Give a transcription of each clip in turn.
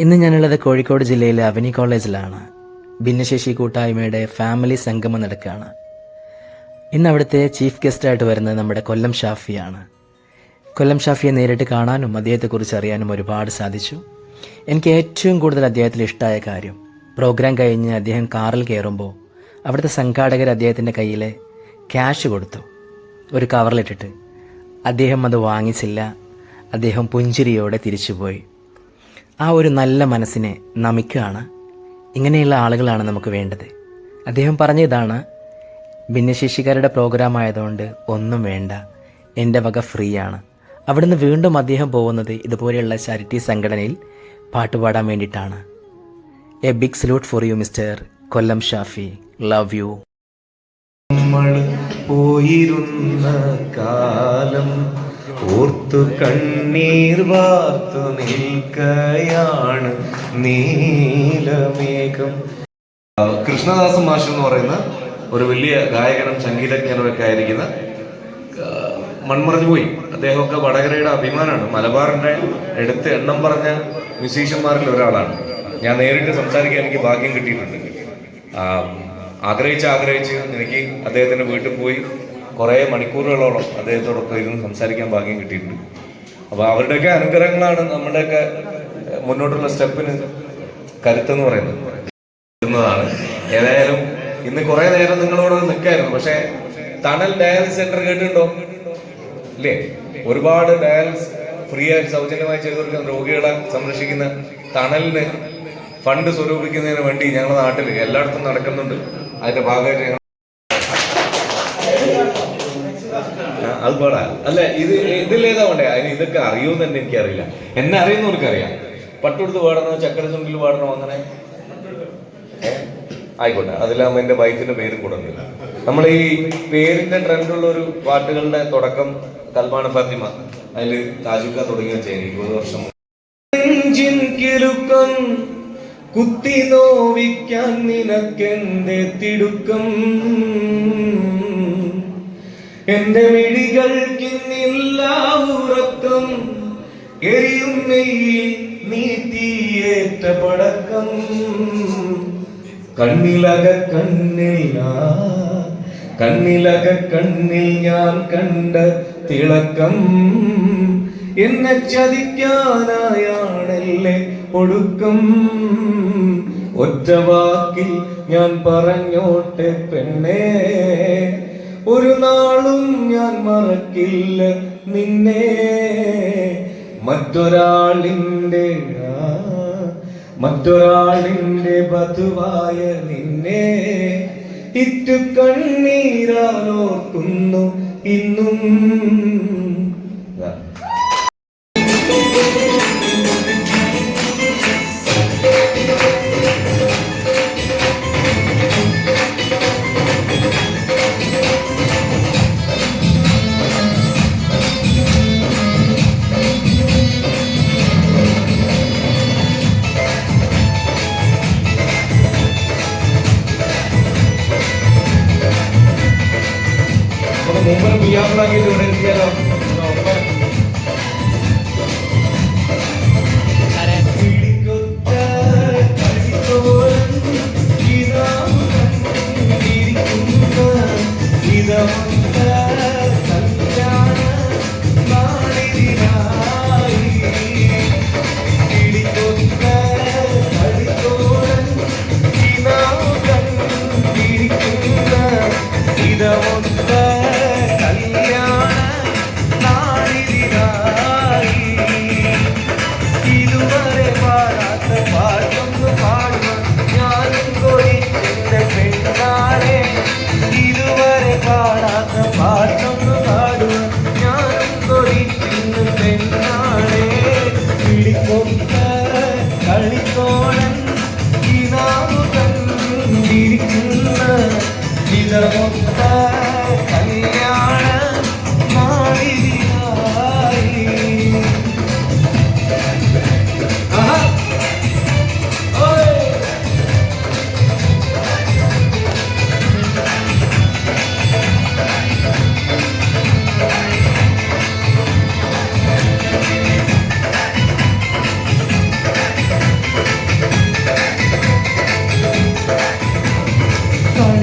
ഇന്ന് ഞാനുള്ളത് കോഴിക്കോട് ജില്ലയിലെ അവനി കോളേജിലാണ്. ഭിന്നശേഷി കൂട്ടായ്മയുടെ ഫാമിലി സംഗമം നടക്കുകയാണ്. ഇന്ന് അവിടുത്തെ ചീഫ് ഗസ്റ്റായിട്ട് വരുന്നത് നമ്മുടെ കൊല്ലം ഷാഫിയാണ്. കൊല്ലം ഷാഫിയെ നേരിട്ട് കാണാനും അദ്ദേഹത്തെക്കുറിച്ച് അറിയാനും ഒരുപാട് സാധിച്ചു. എനിക്ക് ഏറ്റവും കൂടുതൽ അദ്ദേഹത്തിൽ ഇഷ്ടമായ കാര്യം പ്രോഗ്രാം കഴിഞ്ഞ് അദ്ദേഹം കാറിൽ കയറുമ്പോൾ അവിടുത്തെ സംഘാടകർ അദ്ദേഹത്തിന്റെ കയ്യിൽ ക്യാഷ് കൊടുത്തു. ഒരു കവറിലിട്ടിട്ട് അദ്ദേഹം അത് വാങ്ങിച്ചില്ല. അദ്ദേഹം പുഞ്ചിരിയോടെ തിരിച്ചുപോയി. ആ ഒരു നല്ല മനസ്സിനെ നമിക്കുകയാണ്. ഇങ്ങനെയുള്ള ആളുകളാണ് നമുക്ക് വേണ്ടത്. അദ്ദേഹം പറഞ്ഞ ഇതാണ് ഭിന്നശേഷിക്കാരുടെ പ്രോഗ്രാം ആയതുകൊണ്ട് ഒന്നും വേണ്ട. എന്റെ വക ഫ്രീ ആണ് അവിടുന്ന് വീണ്ടും അദ്ദേഹം പോകുന്നത് ഇതുപോലെയുള്ള ചാരിറ്റി സംഘടനയിൽ പാട്ടുപാടാൻ വേണ്ടിയിട്ടാണ്. A big salute for you mister Kollam Shafi. Love you പോയിരുന്ന കാലം ഓർത്തു കണ്ണീർ വാർത്തു നിൽക്കയാണ് നീലമേഘം. കൃഷ്ണദാസ് മാഷ് എന്ന് പറയുന്ന ഒരു വലിയ ഗായകനും സംഗീതജ്ഞനും ഒക്കെ ആയിരിക്കുന്ന മൺമറഞ്ഞു പോയി. അദ്ദേഹമൊക്കെ വടകരയുടെ അഭിമാനമാണ്. മലബാറിന്റെ എടുത്ത് എണ്ണം പറഞ്ഞ മ്യൂസീഷ്യന്മാരിൽ ഒരാളാണ്. ഞാൻ നേരിട്ട് സംസാരിക്കാൻ എനിക്ക് ഭാഗ്യം കിട്ടിയിട്ടുണ്ട്. ആഗ്രഹിച്ച് ആഗ്രഹിച്ച് എനിക്ക് അദ്ദേഹത്തിന്റെ വീട്ടിൽ പോയി കുറേ മണിക്കൂറുകളോളം അദ്ദേഹത്തോടൊപ്പം ഇരുന്ന് സംസാരിക്കാൻ ഭാഗ്യം കിട്ടിയിട്ടുണ്ട്. അപ്പൊ അവരുടെയൊക്കെ അനുഗ്രഹങ്ങളാണ് നമ്മുടെയൊക്കെ മുന്നോട്ടുള്ള സ്റ്റെപ്പിന് കരുത്തെന്ന് പറയുന്നത്. ഏതായാലും ഇന്ന് കുറെ നേരം നിങ്ങളോട് നിൽക്കായിരുന്നു. പക്ഷെ തണൽ ഡയാലിസ് സെന്റർ കേട്ടിട്ടുണ്ടോ? ഇല്ലേ? ഒരുപാട് ഡയാലിസ് ഫ്രീ ആയിട്ട് സൗജന്യമായി ചെയ്തു കൊടുക്കുന്ന രോഗികളെ സംരക്ഷിക്കുന്ന തണലിന് ഫണ്ട് സ്വരൂപിക്കുന്നതിന് വേണ്ടി ഞങ്ങളുടെ നാട്ടിൽ എല്ലായിടത്തും നടക്കുന്നുണ്ട്. അതിന്റെ ഭാഗമായിട്ട് ഞങ്ങൾ ആ, അത് പാടാ. അല്ല ഇത് ഇതിലേതാ വേണ്ടേ? അതിന് ഇതൊക്കെ അറിയുമെന്ന് തന്നെ എനിക്കറിയില്ല. എന്നെ അറിയാം പട്ടുടുത്ത് പാടണോ ചക്കര ചുണ്ടിൽ പാടണോ അങ്ങനെ? ആയിക്കോട്ടെ. അതിലാകുമ്പോൾ എന്റെ വൈഫിന്റെ പേര് കൂടെ ഉണ്ട് നമ്മൾ ഈ പേരിന്റെ ട്രെൻഡുള്ള ഒരു പാട്ടുകളുടെ തുടക്കം കൽമാന ഫാത്തിമ. അതിൽ താജുക്ക തുടങ്ങിയ ഇരുപത് വർഷം കിലുക്കം കുത്തി നോവിക്കാൻ നിനക്കെന്റെ തിടുക്കം? എന്റെ മിഴികൾക്കിന്നില്ല ഉറക്കം എരിയും നെയ്യിൽ നീ തീയേറ്റ പടക്കം. കണ്ണിലക കണ്ണില്ല കണ്ണിലക കണ്ണിൽ ഞാൻ കണ്ട തിളക്കം. എന്നെ ചതിക്കാനായാണല്ലേ ഒടുക്കം. ഒറ്റ വാക്കിൽ ഞാൻ പറഞ്ഞോട്ടെ പെണ്ണേ ഞാൻ മറക്കില്ല നിന്നെ. മറ്റൊരാളിന്റെ മറ്റൊരാളിന്റെ ബധുവായ നിന്നെ. ഇറ്റു കണ്ണീരാലോർക്കുന്നു ഇന്നും.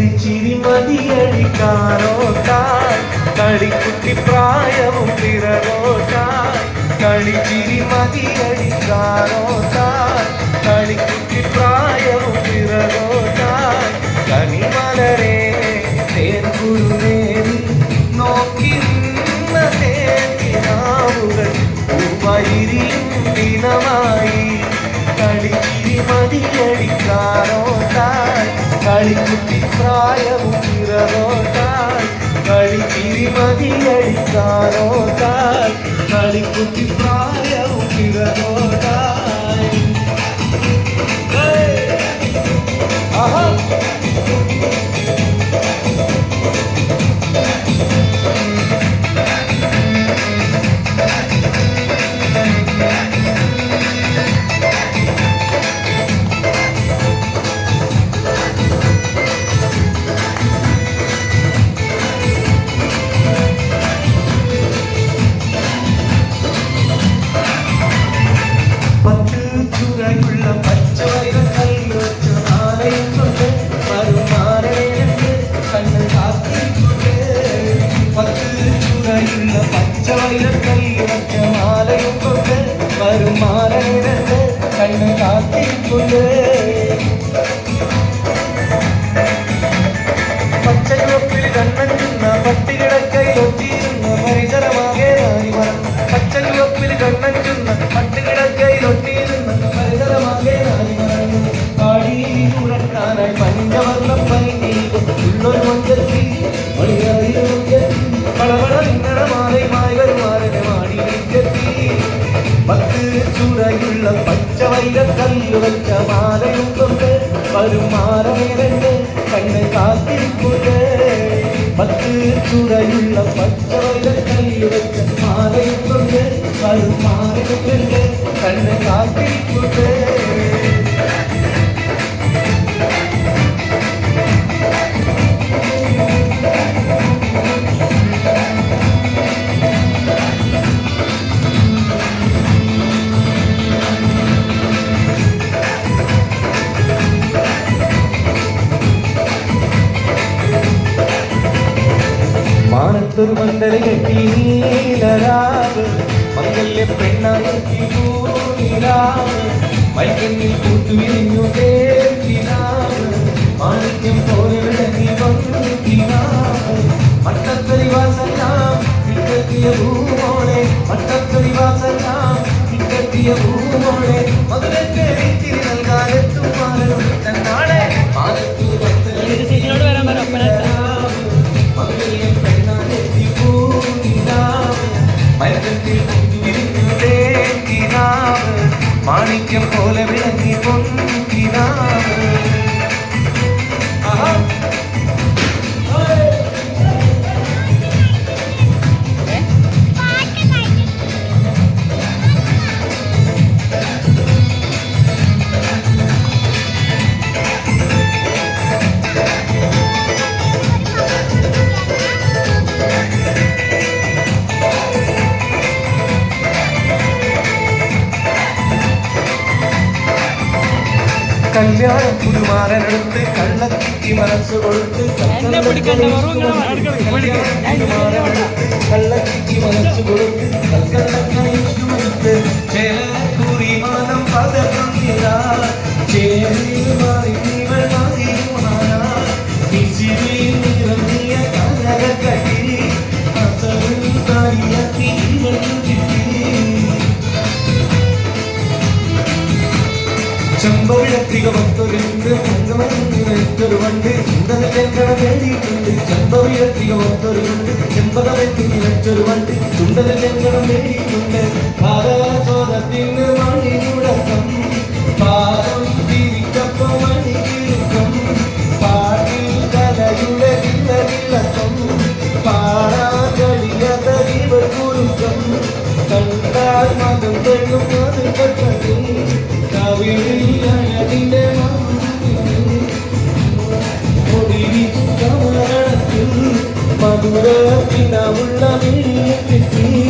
சிரி சிரிமதியடிக்காரோ தாய் களிக்குட்டி பிராயமும் பிறரோ தாய் களி சிரிமதியடிக்காரோ தாய் பாயவும் இரவோ தான். வழி பிரிமதி அடித்தாரோ தான். களி குத்தி பச்சை வைர கல்லு வச்ச மாலையும் கொண்டு வரும் மாறவேண்டு கண்ணை காத்திருக்குது. பத்து துறையுள்ள பச்சை வைர கல்லு வச்ச மாலையும் கொண்டு வரும் மாறவேண்டு கண்ணை காத்திருக்குது. മാനത്തൊരു മന്ദര കെട്ടി നീലരാവ്. മംഗല്യ പെണ്ണായി പൂനിലാവ് മൈക്കണ്ണിൽ കൂട്ടുവിരിഞ്ഞു തേക്കിനാവ് മാണിക്യം പോലെ വിളങ്ങി വന്നിനാവ് വാസനാം കിട്ടത്തിയ ഭൂമോളെ മട്ടത്തറി വാസനാം കിട്ടത്തിയ ഭൂമോളെ മധുരത്തെ കിനാവ് മാണിക്യം പോലെ വിളങ്ങി கல்யாணம் புதுமாற நடத்து கள்ளத்துக்கு மனசு கொடுத்து புதுமாற நடத்து மனசு கொடுத்து கல்கள்ளத்தை கூறி மனம் பதம் ചെമ്പവിഴത്തിക ഭക്തരുണ്ട് പൊങ്കമൊരു വണ്ട് ചുണ്ടന നേടിയിട്ടുണ്ട് ചെമ്പവിഴത്തിക ഭക്തരുണ്ട് ചെമ്പകമെത്തി നിലച്ചൊരു വണ്ട് ചുണ്ടന ചെങ്കണം നേടിയിട്ടുണ്ട് പാദസോദത്തിന് മണി മുടക്കം പാദം உள்ளமே திட்டி